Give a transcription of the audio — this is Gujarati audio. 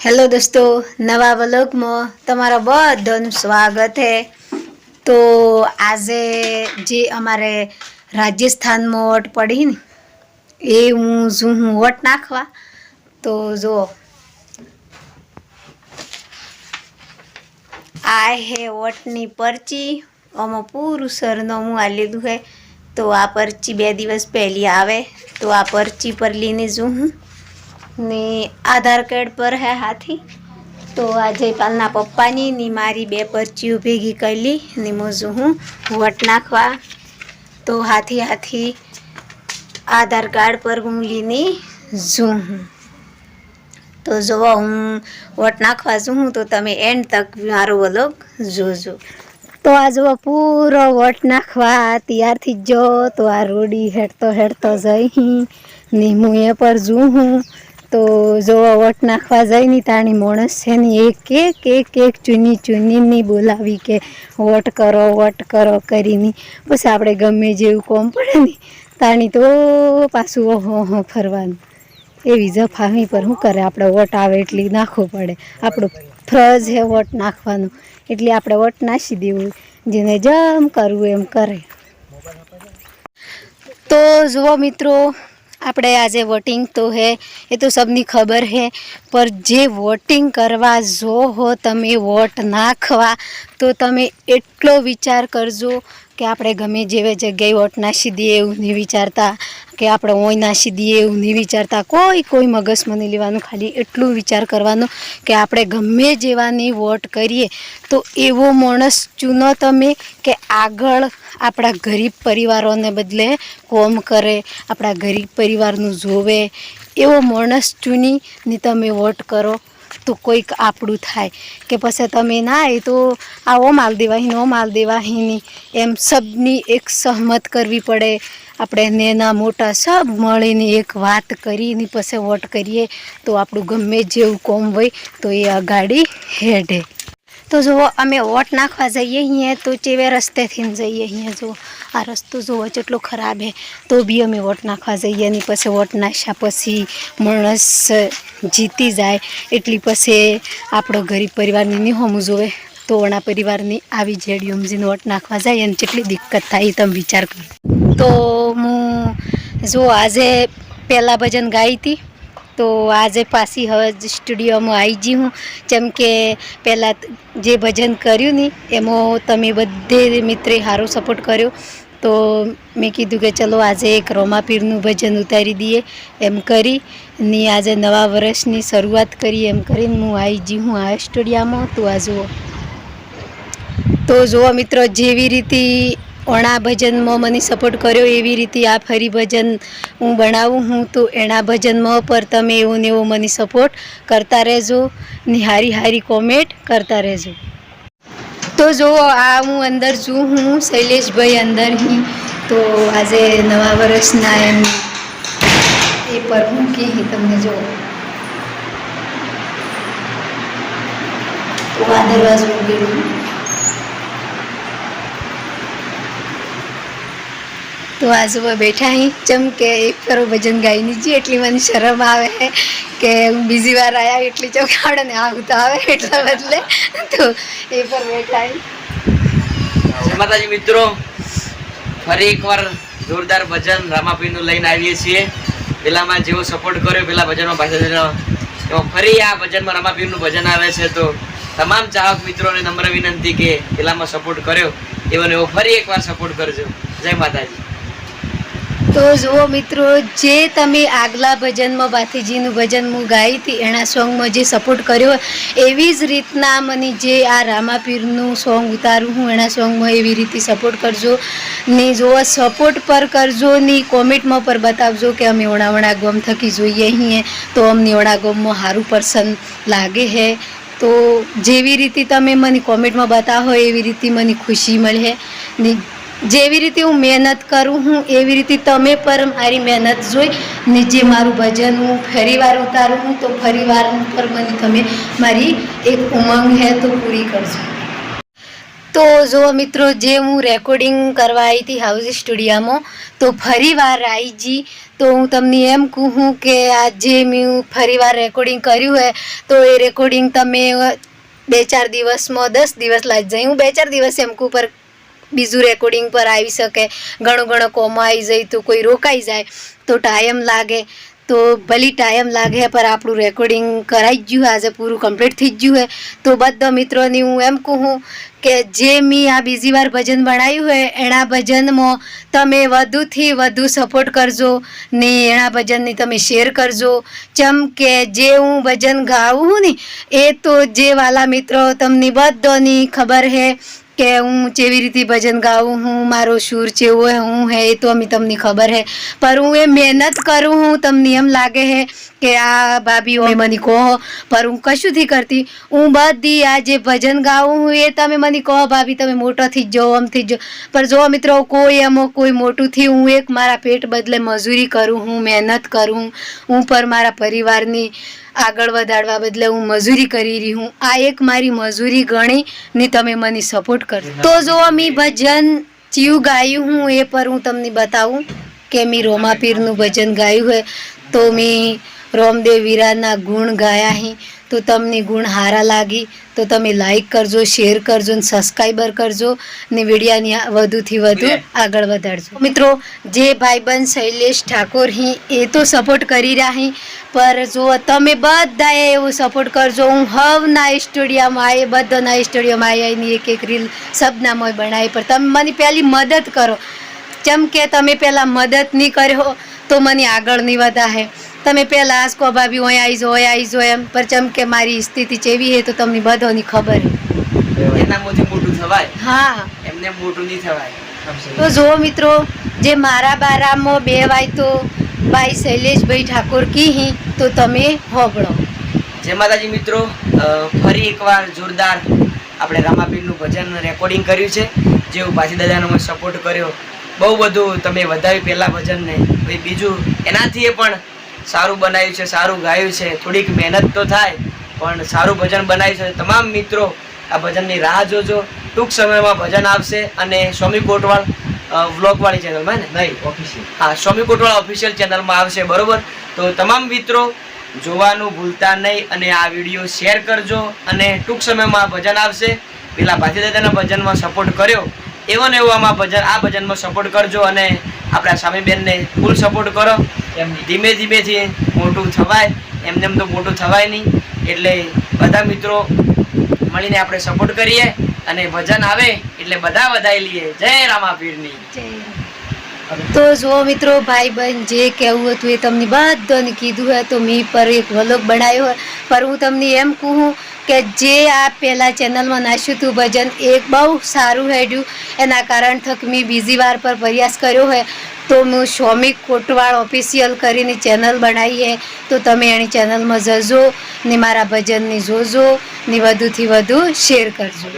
હેલો દોસ્તો, નવા વ્લોગમાં તમારા બધાનું સ્વાગત છે તો આજે જે અમારે રાજસ્થાનમાં વોટ પડી ને, એ હું શું હું વોટ નાખવા? તો જુઓ. આ હે વોટની પરચી, આમાં પૂરું સરનામું આ લીધું હે. તો આ પરચી બે દિવસ પહેલી આવે, તો આ પરચી પર લઈને જો હું. ને આધાર કાર્ડ પર હે હાથી. તો આ જયપાલના પપ્પાની ને મારી બે પરચીઓ ભેગી કરી ને મોજું હું વટ નાખવા. તો હાથી હાથી આધાર કાર્ડ પર હું લઈને જોઉં હું. તો જોવા હું વોટ નાખવા જોઉં તો તમે એન્ડ તક મારો વલોગ જોજો. તો આ જો પૂરો વટ નાખવા ત્યારથી જ જો. તો આ રોડી હેડતો હેડતો જઈ ને હું એ પર જું હું. તો જો વોટ નાખવા જઈ ની તાણી માણસ છે ને એક એક એક એક ચૂની ચૂનીની બોલાવી કે વોટ કરો વોટ કરો કરીને. પછી આપણે ગમે જેવું કોમ પડે ને તાણી તો પાછું ઓહો ઓહો ફરવાનું. એવી જફાવી પર શું કરે? આપણે વોટ આવે એટલી નાખવું પડે. આપણું ફરજ છે વોટ નાખવાનું. એટલે આપણે વોટ નાખી દેવું. જેને જેમ કરવું એમ કરે. તો જુઓ મિત્રો આપણે આજે વોટિંગ તો હે, એ તો સબની ખબર હે, પર જે વોટિંગ કરવા જો હો તમે વોટ નાખવા, તો તમે એટલો વિચાર કરજો કે આપણે ગમે જેવી જગ્યાએ વોટ નાસી દઈએ એવું નહીં વિચારતા, કે આપણે ઓય નાસી દઈએ એવું નહીં વિચારતા. કોઈ કોઈ મગજમાં નહીં લેવાનું ખાલી એટલું વિચાર કરવાનો કે આપણે ગમે જેવાની વોટ કરીએ, તો એવો માણસ ચૂનો તમે કે આગળ આપણા ગરીબ પરિવારોને બદલે કોમ કરે, આપણા ગરીબ પરિવારનું જોવે, એવો માણસ ચૂની ને તમે વોટ કરો તો કોઈક આપણું થાય. કે પછી તમે ના, એ તો આવો માલ દેવાહીન ઓ માલ દેવાહીની એમ સબની એક સહમત કરવી પડે. આપણે નેના મોટા સબ મળીને એક વાત કરીને પછી વોટ કરીએ, તો આપણું ગમે જેવું કોમ હોય તો એ અગાડી હેડે. તો જુઓ, અમે વોટ નાખવા જઈએ અહીંયા તો ચેવે રસ્તેથી જઈએ અહીંયા, જુઓ. આ રસ્તો જુઓ જેટલો ખરાબ હે. તો બી અમે વોટ નાખવા જઈએ અને પછી વોટ નાખ્યા પછી માણસ જીતી જાય. એટલી પછી આપણો ગરીબ પરિવારની નહીં હોમું જોવે. તો ઓણા પરિવારની આવી જેડી ઉમજીને વોટ નાખવા જાય અને કેટલી દિક્કત થાય એ તમે વિચાર કરો. તો હું જો આજે પહેલાં ભજન ગાઈ હતી. તો આજે પાછી હવે સ્ટુડિયોમાં આવી ગઈ હું. જેમ કે પહેલાં જે ભજન કર્યું ને, એમાં તમે બધે મિત્રે સારો સપોર્ટ કર્યો. તો મેં કીધું કે ચલો આજે એક રોમાપીરનું ભજન ઉતારી દઈએ એમ કરી. ને આજે નવા વર્ષની શરૂઆત કરી એમ કરીને હું આવી ગઈ હું આ સ્ટુડિયામાં. તો આ જુઓ. તો જુઓ મિત્રો, જેવી રીતે ઓણા ભજનમાં મને સપોર્ટ કર્યો એવી રીતે આ ફરી ભજન હું બનાવું હું તો એના ભજનમાં પર તમે એવો ને એવો મને સપોર્ટ કરતા રહેજો ને હારી હારી કોમેન્ટ કરતા રહેજો. તો જો આ હું અંદર છું, હું શૈલેષભાઈ અંદર હી, તો આજે નવા વર્ષના એમ એ પર હું કહી તમને જો. તો આ દરવાજો ઉગેલું. તો આજુબા બેઠા અહીં ચમ કે એક ફરો ભજન ગાઈને જી, એટલી મને શરમ આવે કે હું બીજી વાર આવ્યા એટલી ચોખાડે ને આવું તો આવે એટલા બદલે. તો એ પર બેઠા માતાજી મિત્રો, ફરી એકવાર જોરદાર ભજન રામાપીનું લઈને આવીએ છીએ. પેલામાં જેવો સપોર્ટ કર્યો, પેલા ભજનમાં ભાષા તો ફરી આ ભજનમાં રામાપીરનું ભજન આવે છે. તો તમામ ચાહક મિત્રોને નમ્ર વિનંતી કે પેલામાં સપોર્ટ કર્યો. એવો ને એવો ફરી એકવાર સપોર્ટ કરજો. જય માતાજી. તો જુઓ મિત્રો, જે તમે આગલા ભજનમાં બાથીજીનું ભજન હું ગાઈ હતી, એના સોંગમાં જે સપોર્ટ કર્યો, એવી જ રીતના મને જે આ રામાપીરનું સોંગ ઉતારું હું, એના સોંગમાં એવી રીતે સપોર્ટ કરજો. ને જુઓ સપોર્ટ પર કરજો, ને કોમેન્ટમાં પર બતાવજો કે અમે ઓણાવણા ગોમ થકી જોઈએ અહીંયા તો અમને ઓણા ગોમમાં સારું પર્સન લાગે છે તો જેવી રીતે તમે મને કોમેન્ટમાં બતાવો, એવી રીતે મને ખુશી મળે ને જેવી રીતે હું મહેનત કરું હું, એવી રીતે તમે પર મારી મહેનત જોઈ ને જે મારું ભજન હું ફરીવાર ઉતારું હું, તો ફરીવાર પર મને તમે મારી એક ઉમંગ હે તો પૂરી કરજો. તો જો મિત્રો, જે હું રેકોર્ડિંગ કરવા આવી હતી હાઉસ સ્ટુડિયામાં, તો ફરી વાર આવી જી, તો હું તમને એમ કહું કે આજે મેં ફરી વાર રેકોર્ડિંગ કર્યું હોય તો એ રેકોર્ડિંગ તમે બે ચાર દિવસમાં, દસ દિવસ લાગી જાય. હું બે ચાર દિવસ એમ કહું, પર બીજું રેકોર્ડિંગ પર આવી શકે, ઘણો ઘણો કોમો આવી જાય, તો કોઈ રોકાઈ જાય, તો ટાઈમ લાગે, તો ભલી ટાઈમ લાગે પર આપણું રેકોર્ડિંગ કરાઈ ગયું, આજે પૂરું કમ્પ્લીટ થઈ ગયું હોય તો બધા મિત્રોની હું એમ કહું કે જે મેં આ બીજી વાર ભજન બનાવ્યું હોય એના ભજનમાં તમે વધુથી વધુ સપોર્ટ કરજો, ને એના ભજનની તમે શેર કરજો. ચમ કે જે હું ભજન હું ને, એ તો જે વાલા મિત્રો, તમને બધાની ખબર હે કે હું જેવી રીતે ભજન ગાઉં, હું મારો સૂર ચેવો હું હે એ તો અમે તમને ખબર હે. પર હું એ મહેનત કરું, હું તમને એમ લાગે હે કે આ ભાભીઓ મને કહો પર હું કશુંથી કરતી? હું બધી આ જે ભજન ગાઉં હું એ તમે મને કહો ભાભી તમે મોટોથી જ જોવો આમથી જો પર જો મિત્રો કોઈ એમાં કોઈ મોટુંથી હું એક મારા પેટ બદલે મજૂરી કરું હું મહેનત કરું હું પર મારા પરિવારની આગળ વધારવા બદલે હું મજૂરી કરી રહી હું આ એક મારી મજૂરી ગણી ને તમે મને સપોર્ટ કરો તો જો મી ભજન ચિયું ગાયું હું એ પર હું તમને બતાવું કે મેં રોમાપીરનું ભજન ગાયું હોય તો મેં રોમદેવ વીરાના ગુણ ગાયા હી તો તમને ગુણ હારા લાગી તો તમે લાઈક કરજો શેર કરજો ને સબસ્ક્રાઈબર કરજો ને વિડીયાની વધુથી વધુ આગળ વધારજો. મિત્રો જે ભાઈબંધ શૈલેષ ઠાકોર હી એ તો સપોર્ટ કરી રહ્યા હી પર જો તમે બધાએ એવો સપોર્ટ કરજો. હું હવના સ્ટુડિયામાં આવી બધાના સ્ટુડિયોમાં આવી આવીને એક એક રીલ સબનામોય બનાવી પર તમે મને પહેલી મદદ કરો. જેમ કે તમે પહેલાં મદદ નહીં કર્યો તો મને આગળ નહીં વધાહે. તમે પહેલાં આસકો ભાભી ઓય આવી જો ઓય આવી જો એમ. પર ચમ કે મારી સ્થિતિ ચેવી હે તો તમને બધોની ખબર એના મોજે મોટું થવાય? હા. એમને મોટું નહીં થવાય. તો જો મિત્રો જે મારા બારામાં બે વાય તો ભાઈ શૈલેષભાઈ ઠાકોર કી તો તમે હોબળો જય માતાજી મિત્રો ફરી એકવાર જોરદાર આપણે રામાપીરનું ભજન રેકોર્ડિંગ કર્યું છે જેવું પાછી દાદાનો મેં સપોર્ટ કર્યો. બહુ બધું તમે વધાવી પહેલાં ભજનને. ભાઈ બીજું એનાથી એ પણ સારું બનાવ્યું છે સારું ગાયું છે. થોડીક મહેનત તો થાય પણ સારું ભજન બનાવ્યું છે. તમામ મિત્રો આ ભજનની રાહ જોજો. ટૂંક સમયમાં ભજન આવશે અને સ્વામી કોટવાળ વ્લોગવાળી ચેનલમાં ને? નહીં ઓફિશિયલ હા સ્વામી કોટવાળ ઓફિશિયલ ચેનલમાં આવશે બરોબર? તો તમામ મિત્રો જોવાનું ભૂલતા નહીં અને આ વીડિયો શેર કરજો અને ટૂંક સમયમાં આ ભજન આવશે. પેલા ભાતીદાદાના ભજનમાં સપોર્ટ કર્યો. એવો ને એવો આમાં ભજન આ ભજનમાં સપોર્ટ કરજો અને આપણા સ્વામીબેનને ફૂલ સપોર્ટ કરો. એમની ધીમે ધીમેથી મોટું થવાય એમને એમ તો મોટું થવાય નહીં. એટલે બધા મિત્રો મળીને આપણે સપોર્ટ કરીએ અને ભજન આવે એટલે બધા વધાઈ લઈએ. જય રામાપીરની. તો જુઓ મિત્રો ભાઈ બહેન જે કહેવું હતું એ તમને બધાને કીધું હોય તો મેં પર એક વલોગ બનાવ્યો હોય. પર હું તમને એમ કહું કે જે આ પહેલાં ચેનલમાં નાખ્યું હતું ભજન, એ બહુ સારું હેડ્યું. એના કારણ થક મેં બીજી વાર પર પ્રયાસ કર્યો હોય. તો હું સ્વામી કોટવાળ ઓફિશિયલ કરીને ચેનલ બનાવીએ, તો તમે એની ચેનલમાં જજો ને મારા ભજનની જોજો ને વધુથી વધુ શેર કરજો.